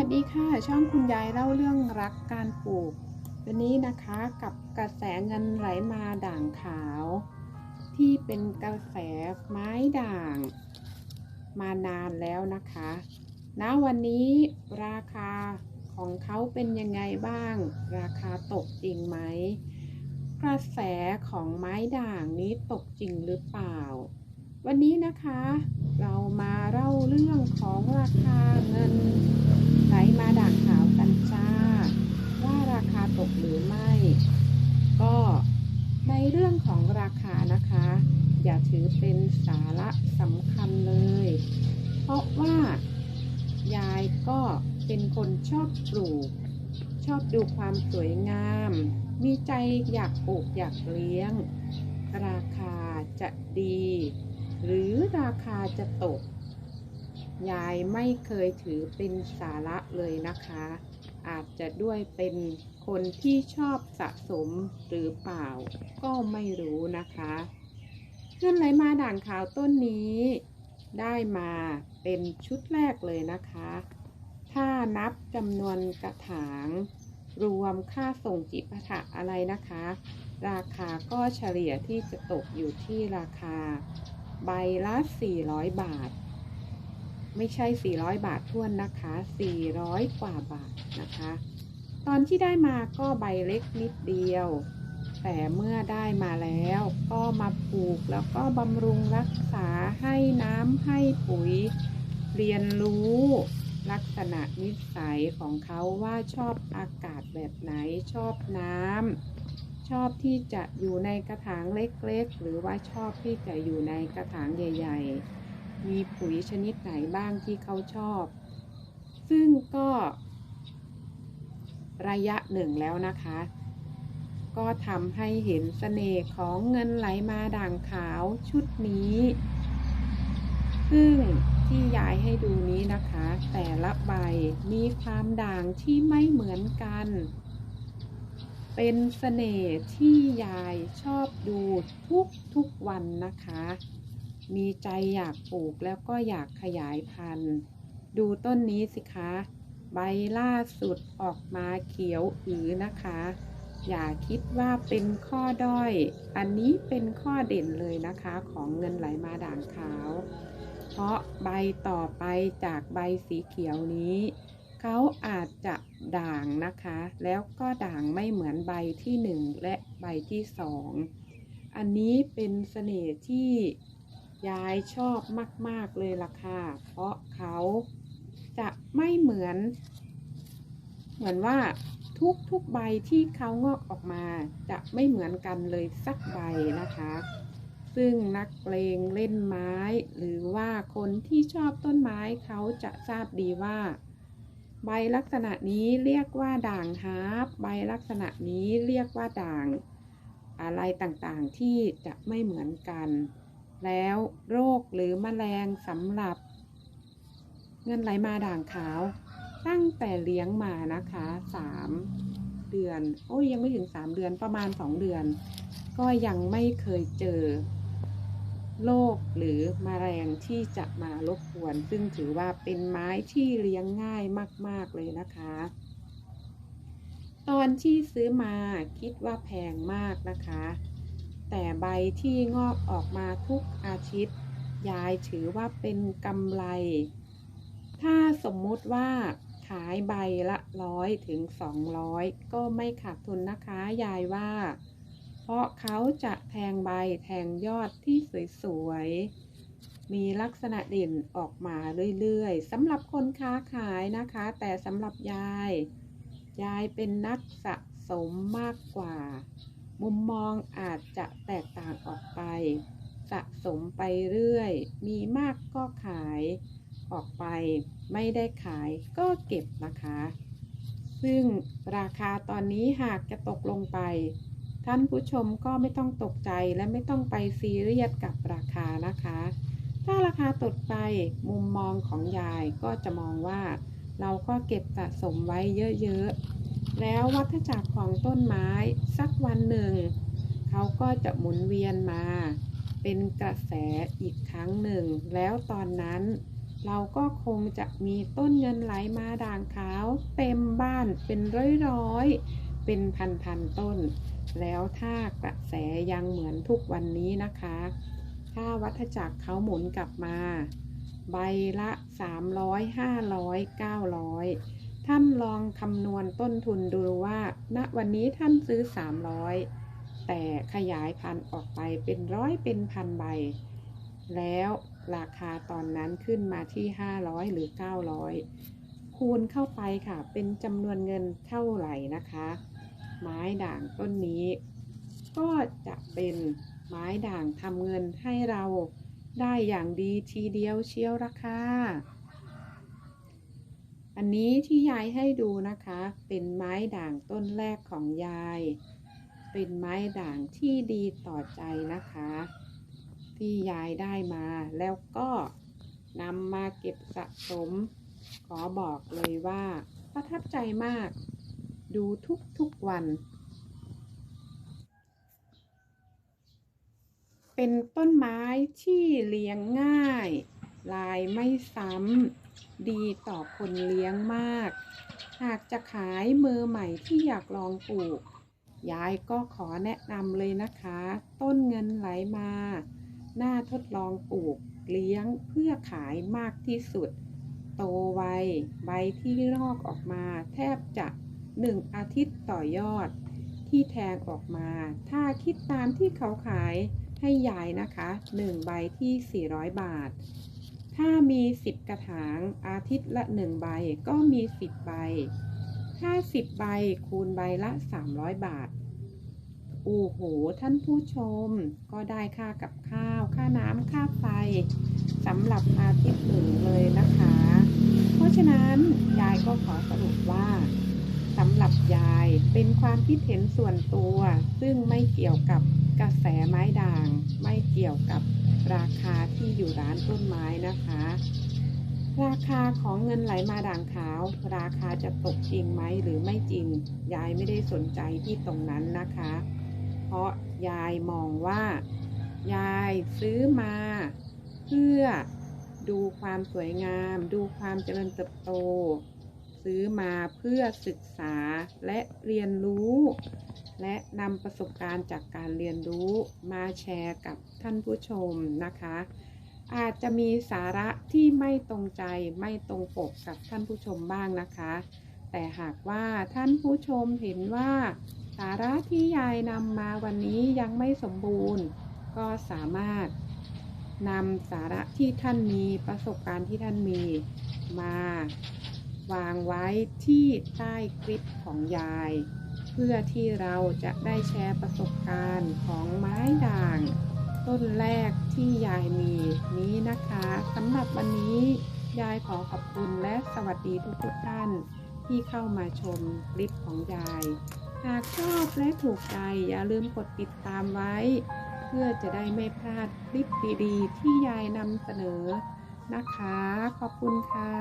วัสดีค่ะ ช่องคุณยายเล่าเรื่องรักการปลูก วันนี้นะคะกับกระแสเงินไหลมาด่างขาว ที่เป็นกระแสไม้ด่าง มานานแล้วนะคะณวันนี้ราคาของเขาเป็นยังไงบ้าง ราคาตกจริงไหมกระแสของไม้ด่างนี้ตกจริงหรือเปล่า วันนี้นะคะ เรามาเล่าเรื่องของราคาเงิน ไหลมาด่างขาวกันจ้า ว่าราคาตกหรือไม่ ก็ในเรื่องของราคานะคะ อย่าถือเป็นสาระสำคัญเลย เพราะว่ายายก็เป็นคนชอบปลูก ชอบดูความสวยงาม มีใจอยากปลูกอยากเลี้ยง ราคาจะดี หรือราคาจะตก ยายไม่เคยถือเป็นสาระเลยนะคะ อาจจะด้วยเป็นคนที่ชอบสะสมหรือเปล่า ก็ไม่รู้นะคะเงินไหลมาด่างขาวต้นนี้ ได้มาเป็นชุดแรกเลยนะคะ ถ้านับจำนวนกระถาง รวมค่าส่งจิปถะอะไรนะคะ ราคาก็เฉลี่ยที่จะตกอยู่ที่ราคา ใบละ 400 บาท ไม่ใช่ 400 บาทท้วนนะคะ 400 กว่าบาทนะคะ ตอนที่ได้มาก็ใบเล็กนิดเดียว แต่เมื่อได้มาแล้วก็มาปลูกแล้วก็บำรุงรักษาให้น้ำให้ปุ๋ย เรียนรู้ลักษณะนิสัยของเขาว่าชอบอากาศแบบไหนชอบน้ำชอบที่จะอยู่ในกระถางเล็กๆ หรือว่าชอบที่จะอยู่ในกระถางใหญ่ ๆ มีปุ๋ยชนิดไหนบ้างที่เขาชอบ ซึ่งก็ระยะหนึ่งแล้วนะคะ ก็ทำให้เห็นเสน่ห์ของเงินไหลมาด่างขาวชุดนี้ ซึ่งที่ยายให้ดูนี้นะคะ แต่ละใบมีความด่างที่ไม่เหมือนกัน เป็นเสน่ห์ที่ยายชอบดูทุกทุกวันนะคะ มีใจอยากปลูกแล้วก็อยากขยายพันธุ์ ดูต้นนี้สิคะ ใบล่าสุดออกมาเขียวอือนะคะ อย่าคิดว่าเป็นข้อด้อย อันนี้เป็นข้อเด่นเลยนะคะของเงินไหลมาด่างขาว เพราะใบต่อไปจากใบสีเขียวนี้เขาอาจจะด่างนะคะ แล้วก็ด่างไม่เหมือนใบที่หนึ่งและใบที่สองอันนี้เป็นเสน่ห์ที่ ยายชอบมาก ๆ เลยล่ะค่ะ เพราะเขาจะไม่เหมือน เหมือนว่าทุกทุกใบที่เขางอกออกมาจะไม่เหมือนกันเลยสักใบนะคะ ซึ่งนักเลงเล่นไม้ หรือว่าคนที่ชอบต้นไม้เขาจะทราบดีว่า ใบลักษณะนี้เรียกว่าด่างฮาร์ปใบลักษณะนี้เรียกว่าด่าง อะไรต่างๆที่จะไม่เหมือนกัน แล้วโรคหรือแมลงสำหรับเงินไหลมาด่างขาว ตั้งแต่เลี้ยงมานะคะสามเดือน โอ้ยยังไม่ถึงสามเดือนประมาณสองเดือน ก็ยังไม่เคยเจอโรคหรือมแมลงที่จะมารบกวน ซึ่งถือว่าเป็นไม้ที่เลี้ยงง่ายมาก ๆ เลยนะคะ ตอนที่ซื้อมาคิดว่าแพงมากนะคะ แต่ใบที่งอกออกมาทุกอาทิตย์ ยายถือว่าเป็นกำไร ถ้าสมมุติว่าขายใบละร้อยถึงสองร้อยก็ไม่ขาดทุนนะคะยายว่า เพราะเขาจะแทงใบแทงยอดที่สวยๆ มีลักษณะเด่นออกมาเรื่อยๆสำหรับคนค้าขายนะคะ แต่สำหรับยาย ยายเป็นนักสะสมมากกว่า มุมมองอาจจะแตกต่างออกไป สะสมไปเรื่อย มีมากก็ขายออกไป ไม่ได้ขายก็เก็บนะคะ ซึ่งราคาตอนนี้หากจะตกลงไป ท่านผู้ชมก็ไม่ต้องตกใจและไม่ต้องไปซีเรียสกับราคานะคะ ถ้าราคาตกไปมุมมองของยายก็จะมองว่า เราก็เก็บสะสมไว้เยอะๆ แล้ววัฏจักรของต้นไม้สักวันหนึ่ง เขาก็จะหมุนเวียนมา เป็นกระแสอีกครั้งหนึ่ง แล้วตอนนั้น เราก็คงจะมีต้นเงินไหลมาด่างขาวเต็มบ้านเป็นร้อยๆ เป็นพันๆต้น แล้วถ้ากระแสยังเหมือนทุกวันนี้นะคะ ถ้าวัฏจักรเขาหมุนกลับมา ใบละ 300 500 900 ท่านลองคำนวณต้นทุนดูว่าณวันนี้ท่านซื้อ 300 แต่ขยายพันออกไปเป็นร้อยเป็นพันใบ แล้วราคาตอนนั้นขึ้นมาที่ 500 หรือ 900 คูณเข้าไปค่ะ เป็นจำนวนเงินเท่าไหร่นะคะ ไม้ด่างต้นนี้ ก็จะเป็นไม้ด่างทำเงินให้เราได้อย่างดีทีเดียวเชียวราคา อันนี้ที่ยายให้ดูนะคะ เป็นไม้ด่างต้นแรกของยาย เป็นไม้ด่างที่ดีต่อใจนะคะ ที่ยายได้มาแล้วก็นำมาเก็บสะสม ขอบอกเลยว่า ประทับใจมาก ดูทุกๆวัน เป็นต้นไม้ที่เลี้ยงง่าย ลายไม่ซ้ำ ดีต่อคนเลี้ยงมาก หากจะขายมือใหม่ที่อยากลองปลูก ยายก็ขอแนะนำเลยนะคะ ต้นเงินไหลมา น่าทดลองปลูกเลี้ยงเพื่อขายมากที่สุด โตไว ใบที่รอกออกมา แทบจะหนึ่งอาทิตย์ต่อยอด ที่แทงออกมา ถ้าคิดตามที่เขาขายให้ยายนะคะ 1 ใบที่ 400 บาท ถ้ามี 10 กระถางอาทิตย์ละ 1 ใบก็มี 10 ใบ ถ้า 10 ใบคูณใบละ 300 บาท โอ้โห ท่านผู้ชม ก็ได้ค่ากับข้าว ค่าน้ำค่าไฟสำหรับอาทิตย์หนึ่งเลยนะคะ เพราะฉะนั้นยายก็ขอสรุปว่าสำหรับยายเป็นความคิดเห็นส่วนตัว ซึ่งไม่เกี่ยวกับกระแสไม้ด่าง ไม่เกี่ยวกับ ราคาที่อยู่ร้านต้นไม้นะคะ ราคาของเงินไหลมาด่างขาว ราคาจะตกจริงไหมหรือไม่จริง ยายไม่ได้สนใจที่ตรงนั้นนะคะ เพราะยายมองว่า ยายซื้อมา เพื่อดูความสวยงาม ดูความเจริญเติบโต ซื้อมาเพื่อศึกษาและเรียนรู้ และนำประสบการณ์จากการเรียนรู้มาแชร์กับ ท่านผู้ชมนะคะ อาจจะมีสาระที่ไม่ตรงใจไม่ตรงปกกับท่านผู้ชมบ้างนะคะ แต่หากว่าท่านผู้ชมเห็นว่า สาระที่ยายนำมาวันนี้ยังไม่สมบูรณ์ ก็สามารถนำสาระที่ท่านมีประสบการณ์ที่ท่านมีมาวางไว้ที่ใต้คลิปของยาย เพื่อที่เราจะได้แชร์ประสบการณ์ของไม้ด่าง ต้นแรกที่ยายมีนี้นะคะสำหรับวันนี้ยายขอขอบคุณและสวัสดีทุกๆท่านที่เข้ามาชมคลิปของยาย หากชอบและถูกใจอย่าลืมกดติดตามไว้ เพื่อจะได้ไม่พลาดคลิปดีๆที่ยายนำเสนอนะคะ ขอบคุณค่ะ